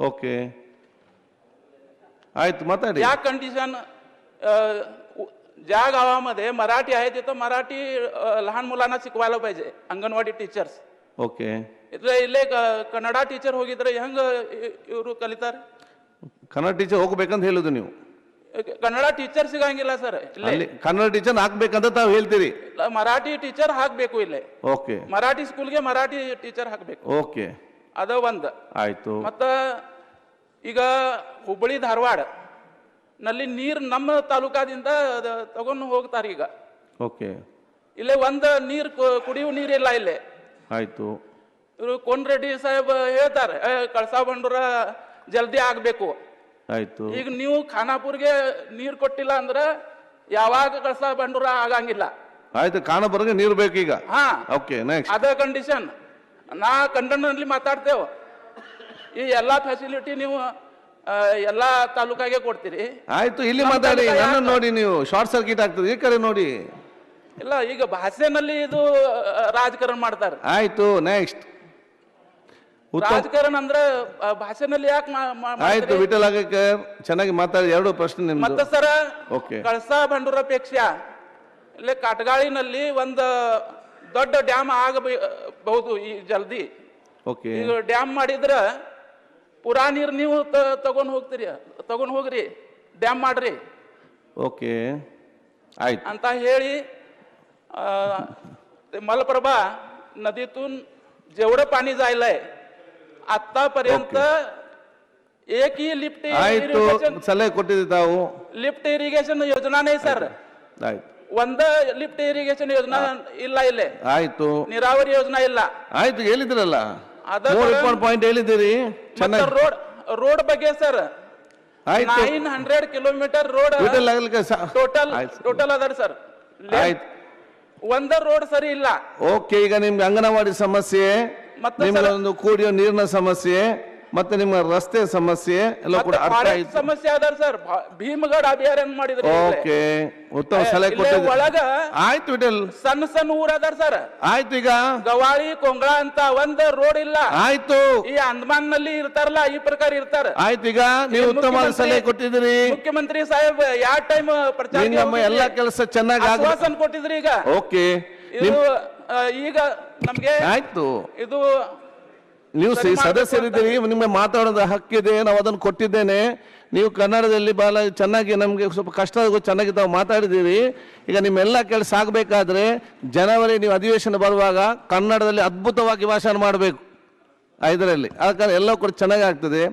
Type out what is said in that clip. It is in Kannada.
ओके आयत माताडी या कंडिशन अ, उ- ज्या गावामध्ये मराठी आहे तिथं मराठी अ, लहान मुलांना शिकवायला पाहिजे ಅಂಗನವಾಡಿ ಟೀಚರ್ಸ್ ಓಕೆ ಇದ್ರೆ ಇಲ್ಲೇ ಕ- ಕನ್ನಡ ಟೀಚರ್ ಹೋಗಿದ್ರೆ ಹೆಂಗ ಇವರು ಕಲಿತಾರೆ ಕನ್ನಡ ಟೀಚರ್ ಹೋಗ್ಬೇಕಂತ ಹೇಳುದು ನೀವು ಕನ್ನಡ ಟೀಚರ್ ಸಿಗಂಗಿಲ್ಲ ಸರ್ ಇಲ್ಲೇ ಅಲ್ಲಿ ಕನ್ನಡ ಟೀಚರ್ ಹಾಕ್ಬೇಕಂತ ತಾವು ಹೇಳ್ತೀರಿ ಇಲ್ಲ, ಮರಾಠಿ ಟೀಚರ್ ಹಾಕ್ಬೇಕು ಇಲ್ಲೇ ಓಕೆ ಮರಾಠಿ ಸ್ಕೂಲ್ಗೆ ಮರಾಠಿ ಟೀಚರ್ ಹಾಕ್ಬೇಕು ಓಕೆ ಅದ ಒಂದ್ ಆಯ್ತು ಮತ್ತ ಈಗ ಹುಬ್ಬಳ್ಳಿ ಧಾರವಾಡ ನಲ್ಲಿ ನೀರು ನಮ್ಮ ತಾಲೂಕಾದಿಂದ ತಗೊಂಡು ಹೋಗ್ತಾರೆ ಈಗ. ಓಕೆ. ಇಲ್ಲೇ ಒಂದ್ ನೀರು ಕುಡಿಯುವ ನೀರಿಲ್ಲ ಇಲ್ಲೇ ಆಯ್ತು. ಇವರು ಕೊನ್ರೆಡ್ಡಿ ಸಾಹೇಬ್ ಹೇಳ್ತಾರೆ "ಏ, ಕಳಸಾ ಬಂಡೂರ ಜಲ್ದಿ ಆಗ್ಬೇಕು. ಆಯ್ತು. ಈಗ ನೀವು ಖಾನಾಪುರ್ಗೆ ನೀರು ಕೊಟ್ಟಿಲ್ಲ ಅಂದ್ರ ಯಾವಾಗ ಕಳಸಾ ಬಂಡೂರ ಆಗಂಗಿಲ್ಲ. ಆಯ್ತು ಖಾನಾಪುರ್ಗೆ ನೀರು ಬೇಕೀಗ. ಹಾ. ಓಕೆ ನೆಕ್ಸ್ಟ್ ಅದ ಕಂಡೀಷನ್ ನಾ ಕಂಡನಲ್ಲಿ ಮಾತಾಡ್ತೇವೆ. ಈ ಎಲ್ಲಾ ಫೆಸಿಲಿಟಿ ನೀವು ಎಲ್ಲಾ ತಾಲೂಕಾಗೆ ಕೊಡ್ತೀರಿ. ಆಯ್ತು ಇಲ್ಲಿ ಮಾತಾಡಿ ನನ್ನ ನೋಡಿ ನೀವು ಶಾರ್ಟ್ ಸರ್ಕ್ಯೂಟ್ ಆಗ್ತದೆ ಈ ಕಡೆ ನೋಡಿ. ಇಲ್ಲ ಈಗ ಭಾಷೆನಲ್ಲಿ ಇದು ರಾಜಕಾರಣ ಮಾಡ್ತಾರೆ. ಆಯ್ತು ನೆಕ್ಸ್ಟ್ ರಾಜಕಾರಣ ಅಂದ್ರೆ ಭಾಷೆನಲ್ಲಿ ಯಾಕೆ ಆಯ್ತು ವಿಠಲ್ ಆಗೇಕರ್ ಚೆನ್ನಾಗಿ ಮಾತಾಡಿ ಎರಡು ಪ್ರಶ್ನೆ ನಿಮ್ದು. ಮತ್ತೆ ಸರ ಓಕೆ ಕಳಸಾ ಬಂಡೂರಪೇಕ್ಷ ಇಲ್ಲೇ ಕಾಟಗಾಳಿನಲ್ಲಿ ಒಂದು ದೊಡ್ಡ ಡ್ಯಾಮ್ ಆಗಬಹುದು ಈ ಜಲ್ದಿ. ಓಕೆ ಈಗ ಡ್ಯಾಮ್ ಮಾಡಿದ್ರ ಪುರಾ ನೀರು ನೀವು ತ- ತಗೊಂಡ್ ಹೋಗ್ತೀರಿ ತಗೊಂಡ್ ಹೋಗ್ರಿ ಡ್ಯಾಮ್ ಮಾಡ್ರಿ ಓಕೆ ಆಯ್ತು ಅಂತ ಹೇಳಿ आ, ते मलप्रभा नदीतून जेवढं पाणी जायलंय आतापर्यंत एकही लिफ्ट ಆಯ್ತು इरिगेशन ಸಲಹೆ ಕೊಟ್ಟಿದ್ದೀವಿ ತಾವು लिफ्ट इरिगेशन योजना नाही सर ಆಯ್ತು ಒಂದ ಲಿಫ್ಟ್ ಇರಿಗೇಷನ್ ಯೋಜನಾ ಇಲ್ಲ ಇಲ್ಲೇ ಆಯ್ತು ನೀರಾವರಿ ಯೋಜನಾ ಇಲ್ಲ ಆಯ್ತು ಹೇಳಿದ್ರಲ್ಲ ಅದ ಮೂರು ಕಡೆ- ಪಾಯಿಂಟ್ ಹೇಳಿದ್ದೀರಿ ರೋಡ್ ರೋಡ್ ಬಗ್ಗೆ ಸರ್ ಆಯ್ತು. Nine hundred kilometre road total total ಅದ ಸರ್ ಆಯ್ತು. ಒಂದ ರೋಡ್ ಸರಿ ಇಲ್ಲ. ಓಕೆ ಈಗ ನಿಮ್ಗೆ ಅಂಗನವಾಡಿ ಸಮಸ್ಯೆ ಮತ್ತೆ ಒಂದು ಕುಡಿಯೋ ನೀರಿನ ಸಮಸ್ಯೆ ಮತ್ತೆ ನಿಮ್ಮ ರಸ್ತೆ ಸಮಸ್ಯೆ ಎಲ್ಲ ಕೂಡ ಅರ್ಥ forest ಆಯ್ತು. ಸಮಸ್ಯೆ ಅದಾರ ಸರ್ ಭೀಮಗಡ ಅಭಿಯಾನ ಮಾಡಿದ್ರಿ ಓಕೆ ಉತ್ತಮ ಸಲಹೆ ಇಲ್ಲೇ ಕೊಟ್ಟಿದ್ದೀರಿ ಒಳಗ ಆಯ್ತು ವಿಠಲ್. ಸಣ್ಣ ಸಣ್ಣ ಊರ ಅದಾರ ಸರ್. ಆಯ್ತು ಈಗ. ಗವಾಳಿ ಕೊಂಗಳ ಅಂತ ಒಂದ್ ರೋಡ್ ಇಲ್ಲ. ಆಯ್ತು. ಈ ಅಂದಮಾನ್ನಲ್ಲಿ ಇರ್ತಾರಲ್ಲ ಈ ಪ್ರಕಾರ ಇರ್ತಾರ. ಆಯ್ತು ಈಗ ನೀವು ಉತ್ತಮ ಮುಖ್ಯಮಂತ್ರಿ- ಸಲಹೆ ಕೊಟ್ಟಿದ್ರಿ ಮುಖ್ಯಮಂತ್ರಿ ಸಾಹೇಬ್ ಯಾವ ಟೈಮ್ ಪ್ರಚಾರ ಎಲ್ಲ ಎಲ್ಲಾ ಕೆಲಸ ಚೆನ್ನಾಗಿ ಆಗ ಆಶ್ವಾಸನ ಕೊಟ್ಟಿದ್ರಿ ಈಗ. ಓಕೆ. ಇದು ಆ, ಈಗ ನಮ್ಗೆ ಆಯ್ತು. ಇದು ನೀವು ಸದಸ್ಯರಿದ್ದೀರಿ ನಿಮಗೆ ಮಾತಾಡೋದ ಹಕ್ಕಿದೆ ನಾವು ಅದನ್ನು ಕೊಟ್ಟಿದ್ದೇನೆ. ನೀವು ಕನ್ನಡದಲ್ಲಿ ಬಹಳ ಚೆನ್ನಾಗಿ ನಮಗೆ ಸ್ವಲ್ಪ ಕಷ್ಟ ಚೆನ್ನಾಗಿ ತಾವು ಮಾತಾಡಿದ್ದೀರಿ. ಈಗ ನಿಮ್ಮೆಲ್ಲ ಕೆಲಸ ಆಗಬೇಕಾದ್ರೆ ಜನವರಿ ನೀವು ಅಧಿವೇಶನ ಬರುವಾಗ ಕನ್ನಡದಲ್ಲಿ ಅದ್ಭುತವಾಗಿ ಭಾಷಣ ಮಾಡಬೇಕು. ಇದರಲ್ಲಿ ಅದಕ್ಕೆ ಎಲ್ಲ ಕೂಡ ಚೆನ್ನಾಗಿ ಆಗ್ತದೆ.